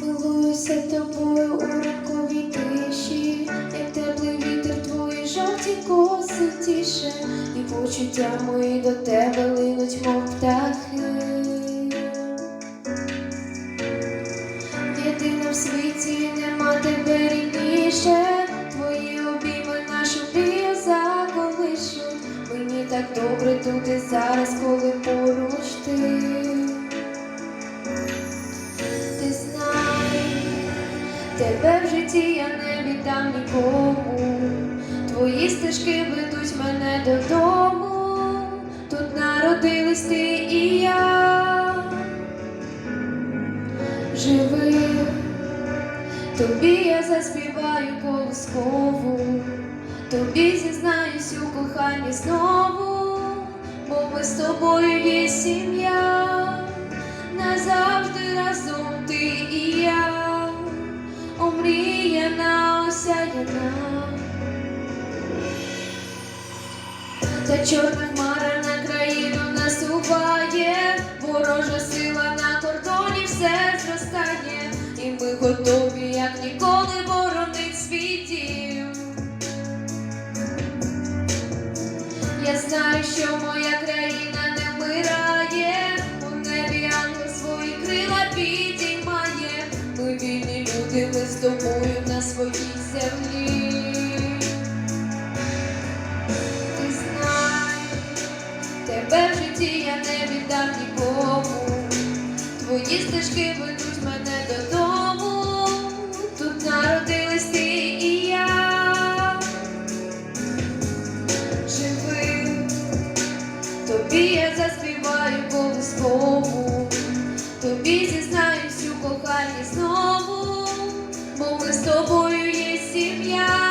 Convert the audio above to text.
Милуюся тобою у ранковій тиші, як теплий вітер твої жовті коси тіше, і почуття мої до тебе линуть, мов птахи. Єдина в світі так добре тут і зараз, коли поруч ти. Ти знай, тебе в житті я не віддам нікому. Твої стежки ведуть мене додому. Тут народились ти і я. Живи, тобі я заспіваю колискову, тобі зізнаюсь у коханні знову, ми з тобою є сім'я, назавжди разом ти і я, омріяна осяяна. Та чорна хмара на країну насуває, ворожа сила на кордоні все зростає, і ми готові, як ніколи, боронить свій дім. Я знаю, що моя Твої стежки ведуть мене додому. Тут народились ти і я. Живи, тобі я заспіваю колискову, тобі зізнаюсь у коханні знову, бо ми з тобою є сім'я.